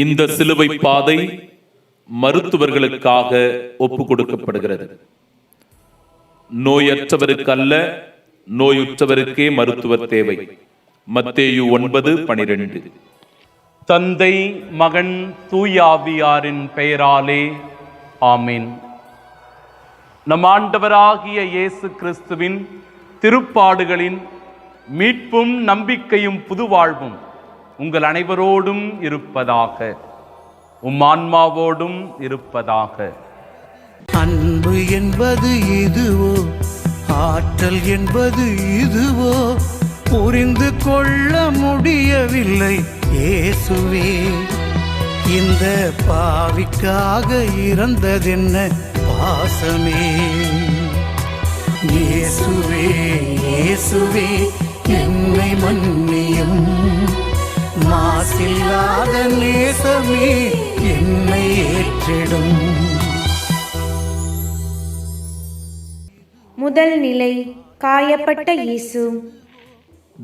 இந்த சிலுவை பாதை மருத்துவர்களுக்காக ஒப்பு கொடுக்கப்படுகிறது நோயற்றவருக்கு அல்ல நோயுற்றவருக்கே மருத்துவர் தேவை. மத்தேயு ஒன்பது பனிரெண்டு. தந்தை மகன் தூயாவியாரின் பெயராலே ஆமீன். நம் ஆண்டவராகிய இயேசு கிறிஸ்துவின் திருப்பாடுகளின் மீட்பும் நம்பிக்கையும் புதுவாழ்வும். உங்கள் அனைவரோடும் இருப்பதாக உம் ஆன்மாவோடும் இருப்பதாக. அன்பு என்பது இதுவோ ஆற்றல் என்பது இதுவோ புரிந்து கொள்ள முடியவில்லை இயேசுவே. இந்த பாவிக்காக இறந்ததென்ன பாசமே? இயேசுவே இயேசுவே என்னை மன்னியும். மாசில்லாத நேசமே என்னை ஏற்றிடும். முதல் நிலை காயப்பட்ட இயேசு.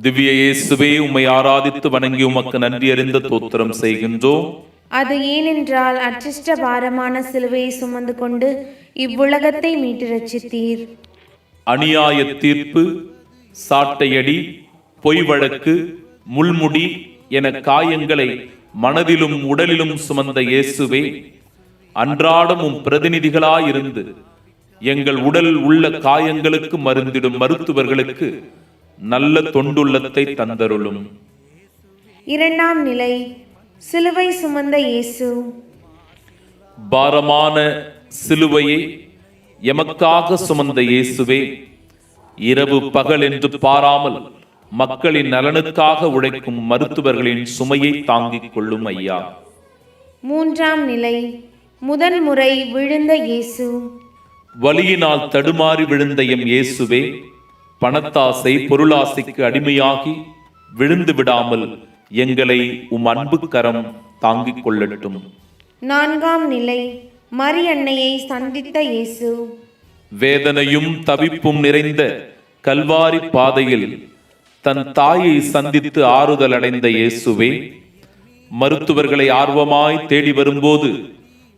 திவ்ய இயேசுவே உம்மை ஆராதித்து வணங்கி உமக்கு நன்றி அறிந்த தோத்திரம் செய்கின்றோம். அது ஏனென்றால் அச்சிஷ்ட பாரமான சிலுவையை சுமந்து கொண்டு இவ்வுலகத்தை மீட்டு ரட்சித்தீர் அநியாய தீர்ப்பு சாட்டையடி பொய் வழக்கு முள்முடி என காயங்களை மனதிலும் உடலிலும் சுமந்த இயேசுவே அன்றாடம் உம் பிரதிநிதிகளாயிருந்து எங்கள் உடல் உள்ள காயங்களுக்கு மருந்திடும் மருத்துவர்களுக்கு நல்ல தொண்டுள்ளத்தை தந்தருளும். இரண்டாம் நிலை சிலுவை சுமந்த இயேசு. பாரமான சிலுவையை எமக்காக சுமந்த இயேசுவே இரவு பகல் என்று பாராமல் மக்களின் நலனுக்காக உழைக்கும் மருத்துவர்களின் சுமையை தாங்கிக் கொள்ளும் ஐயா. மூன்றாம் நிலை முதன் முறை விழுந்த இயேசு. வலியினால் தடுமாறி விழுந்த எம் இயேசுவே பணத்தாசை பொருளாசைக்கு அடிமையாகி விழுந்து விடாமல் எங்களை உம் அன்பு கரம் தாங்கிக் கொள்ளட்டும். நான்காம் நிலை மரியன்னையை சந்தித்த இயேசு. வேதனையும் தவிப்பும் நிறைந்த கல்வாரி பாதையில் தன் தாயை சந்தித்து ஆறுதல் அடைந்த இயேசுவே மருத்துவர்களை ஆர்வமாய் தேடி வரும்போது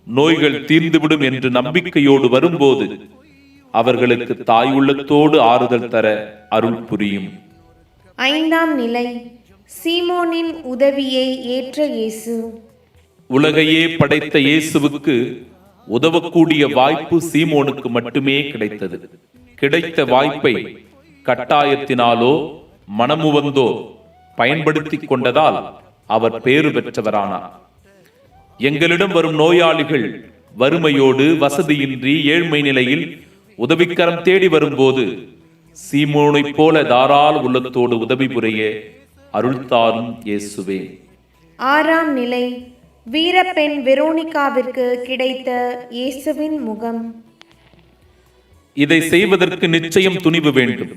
நோய்கள் தீர்ந்துவிடும் என்று நம்பிக்கையோடு வரும்போது அவர்களுக்கு தாய் உள்ளத்தோடு ஆறுதல் தர அருள் புரியும். ஐந்தாம் நிலை சீமோனின் உதவியை ஏற்ற இயேசு. உலகையே படைத்த இயேசுவுக்கு உதவக்கூடிய வாய்ப்பு சீமோனுக்கு மட்டுமே கிடைத்தது. கிடைத்த வாய்ப்பை கட்டாயத்தினாலோ மனமுவந்தோ பயன்படுத்திக் கொண்டதால் அவர் பேறு பெற்றவரானார். எங்களிடம் வரும் நோயாளிகள் வறுமையோடு வசதியின்றி ஏழ்மை நிலையில் உதவிக்கரம் தேடி வரும்போது சீமோனைப் போல தாராள உள்ளத்தோடு உதவி புரிய அருள்தாரும் இயேசுவே. ஆறாம் நிலை வீரப்பெண் வெரோனிகாவிற்கு கிடைத்த இயேசுவின் முகம். இதை செய்வதற்கு நிச்சயம் துணிவு வேண்டும்.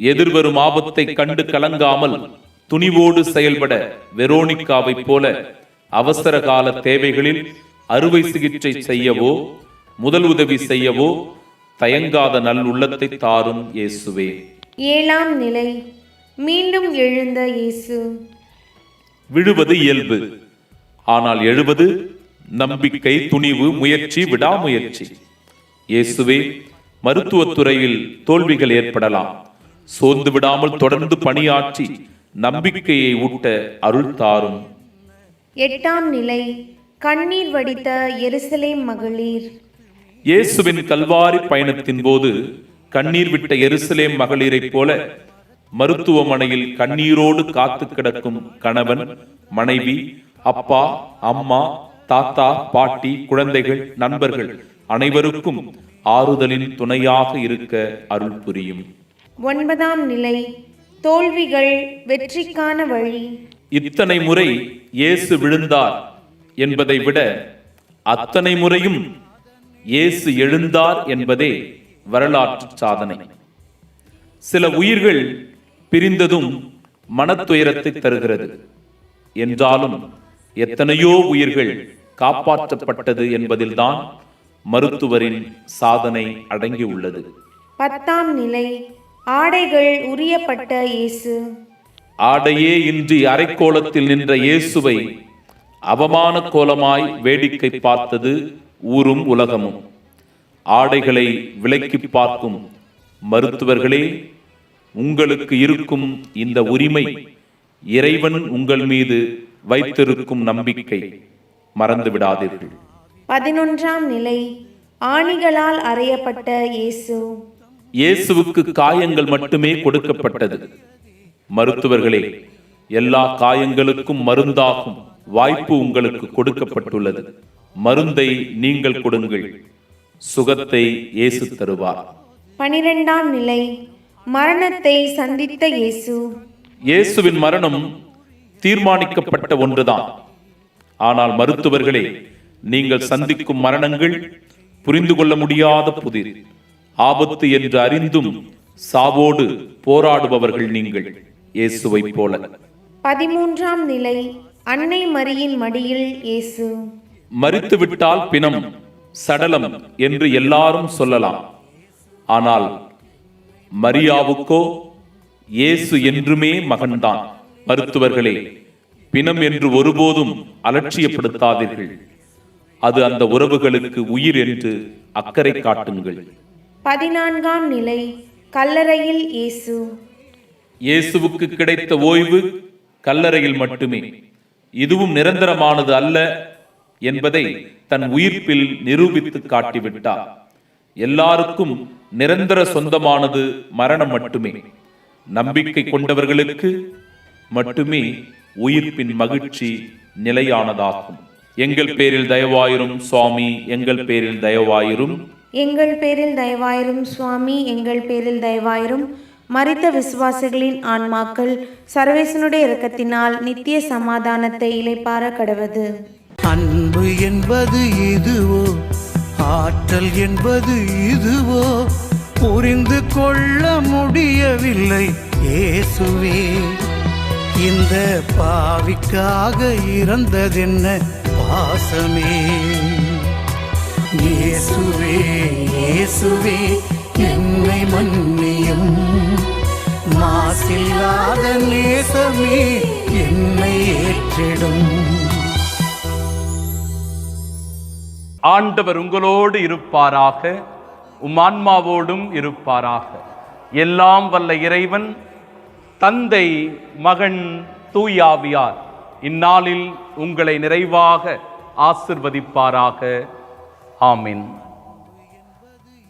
எதிர்வரும் ஆபத்தை கண்டு கலங்காமல் துணிவோடு செயல்பட வெரோனிக்காவைப் போல அவசர கால தேவைகளில் அறுவை சிகிச்சை செய்யவோ முதல் உதவி செய்யவோ தயங்காத நல்லுள்ளத்தை தாரும் இயேசுவே. ஏழாம் நிலை. மீண்டும் எழுந்த இயேசு. விழுவது இயல்பு. ஆனால் எழுவது நம்பிக்கை துணிவு முயற்சி விடாமுயற்சி. இயேசுவே மருத்துவத் துறையில் தோல்விகள் ஏற்படலாம். சோர்ந்து விடாமல் தொடர்ந்து பணியாற்றி நம்பிக்கையை ஊட்ட அருள் தாரும். எட்டாம் நிலை கண்ணீர் வடித்த எருசலேம் மகளிர். இயேசுவின் கல்வாரி பயணத்தின் போது கண்ணீர் விட்ட எருசலேம் மகளிரைப் போல மருத்துவமனையில் கண்ணீரோடு காத்து கிடக்கும் கணவன் மனைவி அப்பா அம்மா தாத்தா பாட்டி குழந்தைகள் நண்பர்கள் அனைவருக்கும் ஆறுதலின் துணையாக இருக்க அருள் புரியும். ஒன்பதாம் நிலை தோல்விகள் வெற்றிக்கான வழி. இத்தனை முறை இயேசு விழுந்தார் என்பதை விட அத்தனை முறையும் இயேசு எழுந்தார் என்பதே வரலாற்று சாதனை. சில உயிர்கள் பிரிந்ததும் மனத்துயரத்தை தருகிறது. என்றாலும் எத்தனையோ உயிர்கள் காப்பாற்றப்பட்டது என்பதில்தான் மருத்துவரின் சாதனை அடங்கியுள்ளது. பத்தாம் நிலை ஆடைகள் உரியப்பட்ட இயேசு. ஆடையே இன்றி அரைக்கோலத்தில் நின்ற இயேசுவை அவமான கோலமாய் வேடிக்கை பார்த்தது ஊரும் உலகமும். ஆடைகளை விலக்கி பார்க்கும் மருத்துவர்களே உங்களுக்கு இருக்கும் இந்த உரிமை இறைவன் உங்கள் மீது வைத்திருக்கும் நம்பிக்கை. மறந்து விடாதீர்கள் பதினொன்றாம் நிலை ஆணிகளால் அறையப்பட்ட இயேசு. இயேசுவுக்கு காயங்கள் மட்டுமே கொடுக்கப்பட்டது. மருத்துவர்களே எல்லா காயங்களுக்கும் மருந்தாகும் வாய்ப்பு உங்களுக்கு கொடுக்கப்பட்டுள்ளது. மருந்தை நீங்கள் கொடுங்கள். சுகத்தை இயேசு தருவார். பனிரெண்டாம் நிலை மரணத்தை சந்தித்த இயேசு. இயேசுவின் மரணம் தீர்மானிக்கப்பட்ட ஒன்றுதான். ஆனால் மருத்துவர்களே நீங்கள் சந்திக்கும் மரணங்கள் புரிந்து கொள்ள முடியாத புதிர். ஆபத்து என்று அறிந்தும் சாவோடு போராடுபவர்கள் நீங்கள். இயேசுவைப் போல. பதிமூன்றாம் நிலை அன்னை மரியின் மடியில் இயேசு. மறித்துவிட்டால் பிணம் சடலம் என்று எல்லாரும் சொல்லலாம். ஆனால் மரியாவுக்கோ இயேசு என்றுமே மகன்தான். மருத்துவர்களே பிணம் என்று ஒருபோதும் அலட்சியப்படுத்தாதீர்கள். அது அந்த உறவுகளுக்கு உயிர் என்று அக்கறை காட்டுங்கள். பதினான்காம் நிலை கல்லறையில் இயேசு. இயேசுவுக்கு கிடைத்த ஓய்வு கல்லறையில் மட்டுமே. இதுவும் நிரந்தரமானது அல்ல என்பதை தன் உயிர்ப்பில் நிரூபித்து காட்டிவிட்டார். எல்லாருக்கும் நிரந்தர சொந்தமானது மரணம் மட்டுமே. நம்பிக்கை கொண்டவர்களுக்கு மட்டுமே உயிர்ப்பின் மகிழ்ச்சி நிலையானதாகும். எங்கள் பேரில் தயவாயிரும் சுவாமி எங்கள் பேரில் தயவாயிரும். எங்கள் பேரில் தயவாயிரும் சுவாமி எங்கள் பேரில் தயவாயிரும். மறித்த விசுவாசிகளின் ஆன்மாக்கள் சர்வேசனுடைய இரக்கத்தினால் நித்திய சமாதானத்தை இளைப்பார கடவது. அன்பு என்பது இதுவோ? ஆற்றல் என்பது இதுவோ? புரிந்து கொள்ள முடியவில்லை இயேசுவே. இந்த பாவிக்காக இறந்ததென்ன பாசமே? இயேசுவே இயேசுவே என்னை மன்னியும். மாசில்லாத நேசமே என்னை ஏற்றிடும். ஆண்டவர் உங்களோடு இருப்பாராக உம் ஆன்மாவோடும் இருப்பாராக. எல்லாம் வல்ல இறைவன் தந்தை மகன் தூயாவியார் இந்நாளில் உங்களை நிறைவாக ஆசிர்வதிப்பாராக. ஆமென்.